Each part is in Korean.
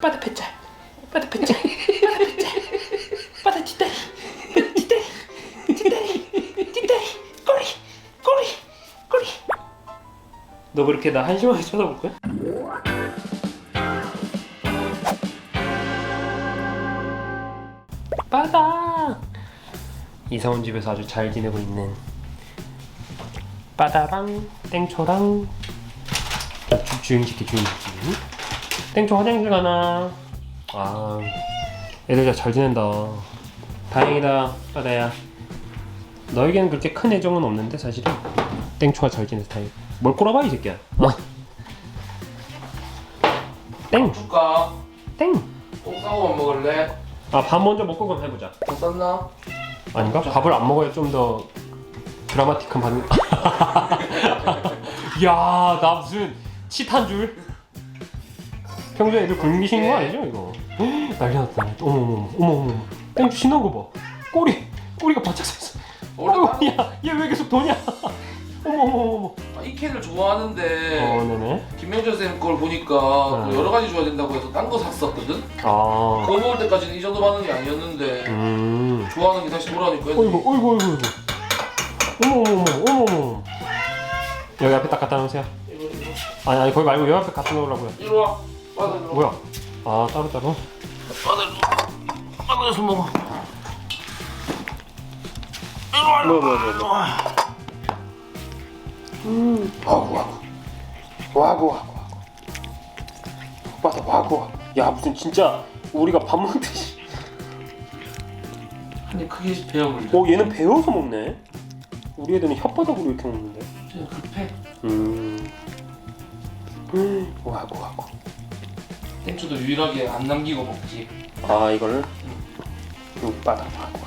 바다 뱃살 바다 뱃살 바다 뱃살 바다 뒷다리. 바다 뒷다리. 뒷다리. 뒷다리. 꼬리. 꼬리. 꼬리. 너 그렇게 나 한심하게 쳐다볼 거야? 바다 이사 온 집에서 아주 잘 지내고 있는 바다랑 땡초랑. 주, 주행시키 주행시키 땡초 화장실 가나 아 애들 다잘 지낸다 다행이다 바다야 너에게는 그렇게 큰 애정은 없는데 사실은 땡초가 잘 지내서 다행 뭘 꼬라봐 이 새끼야 어. 땡! 줄까? 땡! 똥 싸고 밥 먹을래? 아 밥 먼저 먹고 그럼 해보자 똥 쌌나? 아닌가? 밥을 안 먹어야 좀 더 드라마틱한 반응 야 나 무슨 치탄 줄 평소에 애들 굶기시는 거 아니죠 이거? 난리 났다. 어머머머 어머머머. 땡주 신난 거봐. 꼬리 꼬리가 바짝 섰어. 어려워. 야얘 왜 계속 도냐? 어머머머머. 아, 이 캔을 좋아하는데 어 네네. 김명준 쌤걸 보니까 어. 또 여러 가지 줘야 된다고 해서 딴 거 샀었거든? 아. 그거 먹을 때까지는 이 정도 반응이 아니었는데 음. 좋아하는 게 다시 돌아오니까 어이구 어이구 어이구 어이구. 어머머머 어머머머. 여기 앞에 딱 갖다 놓으세요. 이거 이거. 아니 아니 거기 말고 여기 앞에 갖다 놓으라고요. 이리 와 뭐야? 아 따로 따로? 와 빠져 손 먹어. 뭐야 뭐야 뭐야? 음. 와구 와구. 와구 와구 와구. 오빠다 와구 와구. 야 무슨 진짜 우리가 밥 먹듯이 한입 크게 베어 물려 어 얘는 배워서 먹네. 우리 애들은 혓바닥으로 이렇게 먹는데. 진짜 급해. 음 음, 와구 와구 땡초도 유일하게 안 남기고 먹지. 아 이거를? 오빠다 와구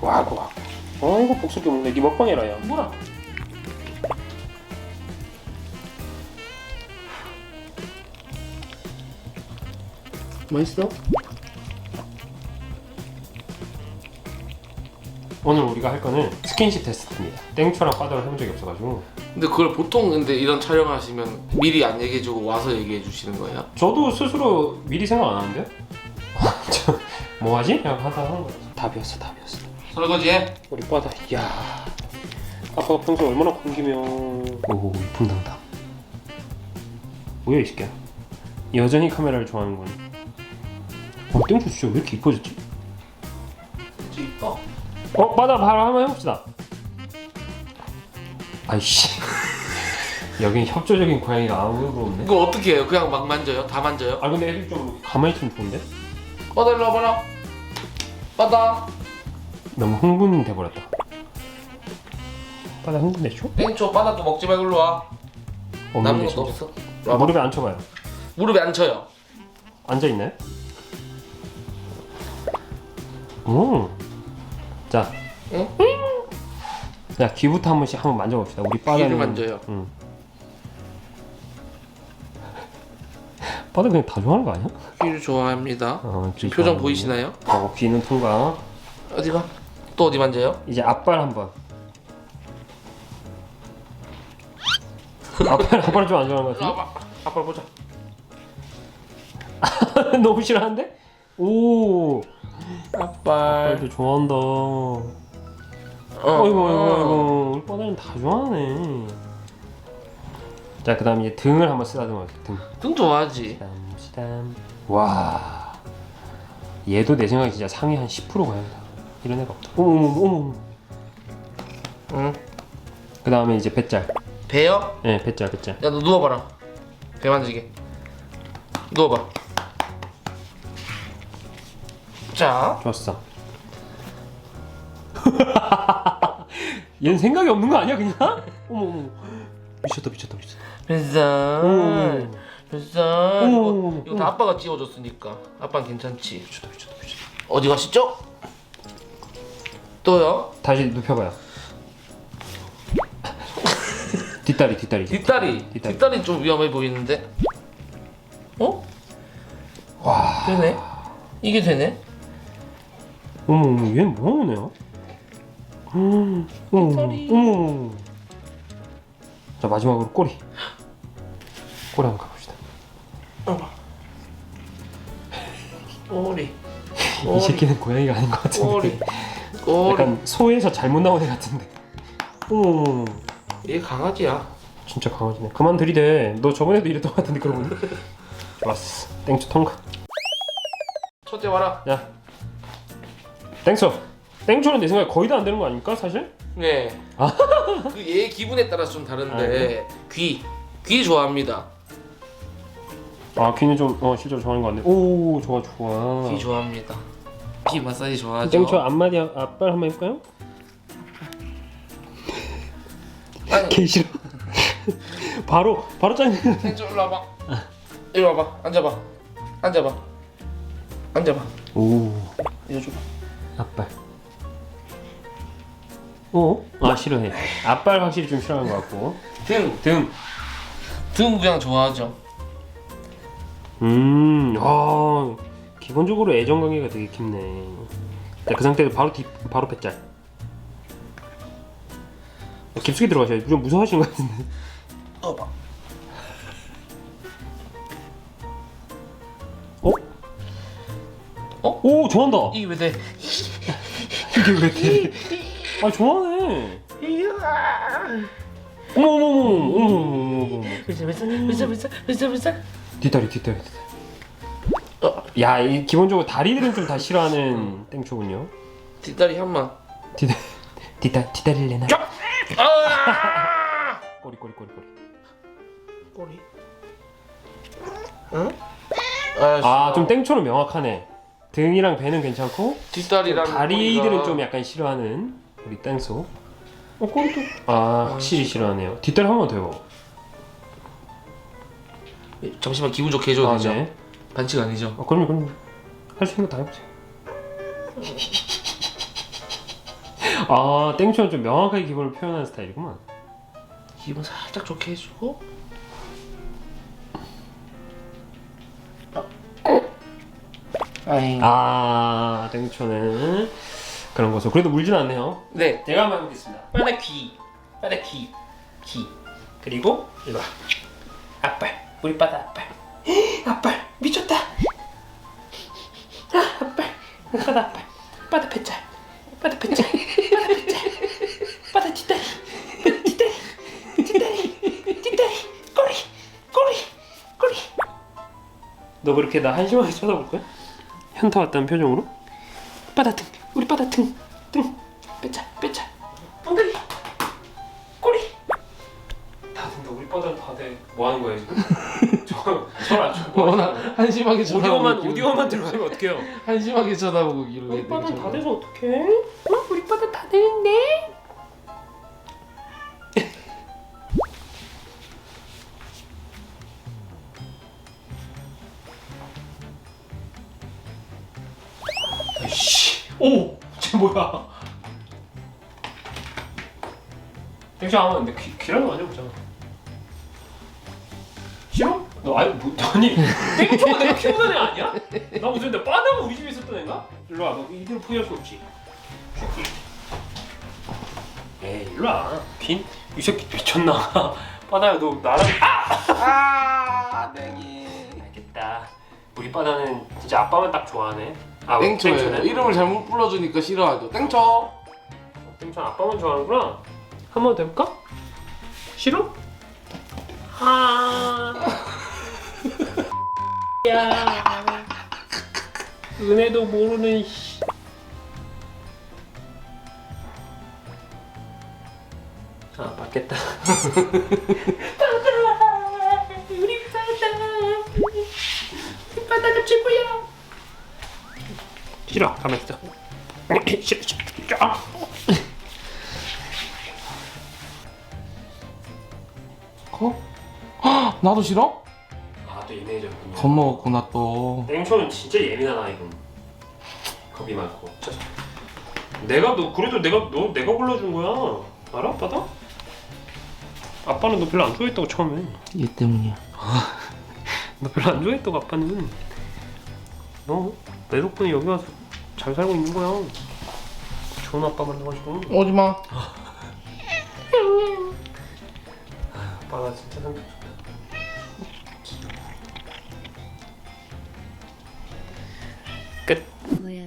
와구 와구 와구. 어 이거 복수기 먹네. 니 먹방 해라 야. 뭐라? 맛있어? 오늘 우리가 할 거는 스킨십 테스트입니다. 땡초랑 바다를 해본 적이 없어가지고 근데 그걸 보통 근데 이런 촬영하시면 미리 안 얘기해주고 와서 얘기해 주시는 거예요? 저도 스스로 미리 생각 안 하는데요? 저 뭐 하지? 그냥 하다 하는 거야 답이었어 답이었어 설거지 해? 우리 바다 이야 아빠가 평소에 얼마나 굶기면 오 이쁜당당 뭐야 이 새끼야 여전히 카메라를 좋아하는군 어 땡초 진짜 왜 이렇게 이뻐졌지? 진짜 이뻐 어 바다 바로 한번 해봅시다 아이씨 여긴 협조적인 고양이가 아무도 없네 이거 어떻게 해요? 그냥 막 만져요? 다 만져요? 아 근데 애들 좀 가만히 있으면 좋은데? 바다 일로 와봐라 바다 너무 흥분돼 버렸다 바다 흥분됐죠? 땡초 바다 또 먹지 말고 일로 와 남은 없는데 것도 진짜 없어 와봐. 무릎에 앉혀봐요 무릎에 앉혀요 앉아있나요? 오. 자. 응? 자 귀부터 한 번씩 한번 만져봅시다. 우리 빠다는. 귀를 만져요. 응. 빠다 그냥 다 좋아하는 거 아니야? 귀를 좋아합니다 어, 귀 표정 좋아하는 보이시나요? 거. 어, 귀는 통과. 어디가? 또 어디 만져요? 이제 앞발 한번. 앞발 앞발 좀 안 좋아하는 거 일로 같은데? 와봐 아빠 보자 너무 싫어하는데? 오. 아빠 빨도 좋아한다. 어. 어이구 어이구 어이구 뻔하는 다 좋아하네. 자 그 다음 이제 등을 한번 쓰다듬어 등. 등 좋아하지. 시담 시담. 와. 얘도 내 생각에 진짜 상위 한 10% 가야 다. 이런 애가 없다. 어머머머 응? 그 다음에 이제 배짤 배요? 예 네, 배짤 배짤 야 너 누워봐라. 배 만지게. 누워봐. 자. 좋았어 얘는 생각이 없는 거 아니야 그냥? 어머 어머. 미쳤다 미쳤다 미쳤다. 뱃살 어머 뱃살 이거, 이거 다 아빠가 찌워줬으니까. 아빠는 괜찮지? 미쳤다 미쳤다 미쳤다. 어디 가시죠? 또요? 다시 눕혀봐요. 뒷다리 뒷다리. 뒷다리. 뒷다리. 뒷다리 좀 위험해 보이는데. 어? 와. 되네? 이게 되네? 어머 어머 얘는 애야? 음, 어머 뒷다리. 어머 어머 자 마지막으로 꼬리. 꼬리 한번 가봅시다. 어. 꼬리. 이 꼬리. 새끼는 고양이가 아닌 것 꼬리 같은데. 꼬리. 약간 소에서 잘못 나온 애 같은데. 어머 얘 강아지야. 진짜 강아지네. 그만 들이대. 너 저번에도 이랬던 것 같은데 그러고 보니 좋았어. 땡초 통과. 첫째 와라. 야. 땡초 땡초는 내 생각에 거의 다 안 되는 거 아닙니까 사실? 네. 아. 그얘 기분에 따라 좀 다른데 아, 그래? 귀. 귀 좋아합니다. 아 귀는 좀어 실제로 좋아하는 거 같네 오 좋아 좋아 귀 좋아합니다. 귀 마사지 좋아하죠. 땡초 앞마디 앞발 한번 해볼까요? 아니, 개 싫어 바로 바로 짜증 땡초 일로 와봐. 이리 와봐. 앉아봐. 앉아봐. 앉아봐. 오 이거 줘봐. 앞발 어? 아 싫어해 앞발 확실히 좀 싫어하는 것 같고 등. 등 등 그냥 좋아하죠. 음, 아, 기본적으로 애정 관계가 되게 깊네. 자, 그 상태에서 바로 뒤, 바로 배짤. 깊숙이 들어가셔야 좀 무서워하시는 것 같은데. 어 봐. 어? 어? 오, 좋아한다. 이게 왜 돼? 이게 왜 돼? 아, 좋아하네. 어머, 어머, 어머, 어머, 어머, 어머. 뒷다리, 뒷다리, 뒷다리. 어, 야, 이 기본적으로 다리들은 좀 다 싫어하는 땡초군요. 뒷다리 한번. 뒷다리, 뒷다리, 뒷다리를 내놔. 아! 꼬리, 꼬리, 꼬리, 꼬리. 꼬리. 응? 아, 좀 땡초는 명확하네. 등이랑 배는 괜찮고 뒷다리랑 다리들은 꼬리가- 좀 약간 싫어하는 우리 땡소. 어, 꼬리도 아, 확실히 싫어하네요. 뒷다리 한 번 더 해봐. 잠시만 기분 좋게 해줘도 아, 되죠? 네. 반칙 아니죠? 어, 그럼요, 그럼요. 할 수 있는 거 다 해보세요. 아, 땡초는 좀 명확하게 기분을 표현하는 스타일이구만. 기분 살짝 좋게 해주고 아이 아, 땡초는 그런 거죠. 그래도 물진 않네요. 네 제가 한번 해보겠습니다. 빨리 귀, 빨리 귀, 귀. 그리고 이거 앞발, 우리 바다 앞발. 앞발 미쳤다. 아, 앞발, 바다 앞발, 바다 배짤, 바다 배짤, 바다 배짤, 바다 뒷다리, 뒷다리, 뒷다리, 뒷다리, 꼬리, 꼬리, 꼬리. 너 그렇게 나 한심하게 쳐다볼 거야? 현타 왔다는 표정으로? 바다 등, 우리 바다 등, 등, 빼자, 빼자, 엉덩이, 꼬리. 다들 우리 바다 다들 뭐 하는 거예요 지금? 저저안 쳐. 워낙 한심하게 오디오만 쳐다보고 오디오만 들어가면 어떡해요? 한심하게 쳐다보고 이러게 우리 바다. 다 돼서 어떡해? 어? 우리 바다 다 되는데? 땡쇼 하면 근데 귀 귀라도 맞아보자. 싫어? 너 아니 뭐 아니 땡초가 내가 키우는 애 아니야? 나 무슨 내 빠다가 우리 집에 있었던 애인가? 일로 와, 너 이대로 포기할 수 없지. 새끼. 에이, 일로 와. 빈? 이 새끼 미쳤나? 빠다야, 너 나랑 아 땡이 알겠다. 우리 빠다는 진짜 아빠만 딱 좋아하네. 아, 땡초예요. 땡초네. 이름을 잘못 불러주니까 싫어하죠. 땡초. 어, 땡초 아빠만 좋아하는구나. 한 번 더 해볼까? 싫어? 아. 야. 은혜도 모르는 씨. 아 맞겠다. 우리 바다 바다가 최고야. 싫어 가만 있어. 싫어 싫어. 나도 싫어? 아또 예민해졌군요. 겁먹었구나 또. 땡초는 진짜 예민하다 이건. 겁이 많고. 진짜. 내가 너 그래도 내가 너 내가 골라준 거야. 알아 아빠다? 아빠는 너 별로 안 좋아했다고 처음에. 얘 때문이야. 너 별로 안 좋아했다고 아빠는. 너 내 덕분에 여기 와서 잘 살고 있는 거야. 좋은 아빠 만나가지고. 오지 마. 아빠가 진짜 성격 좋다. 끝 뭐야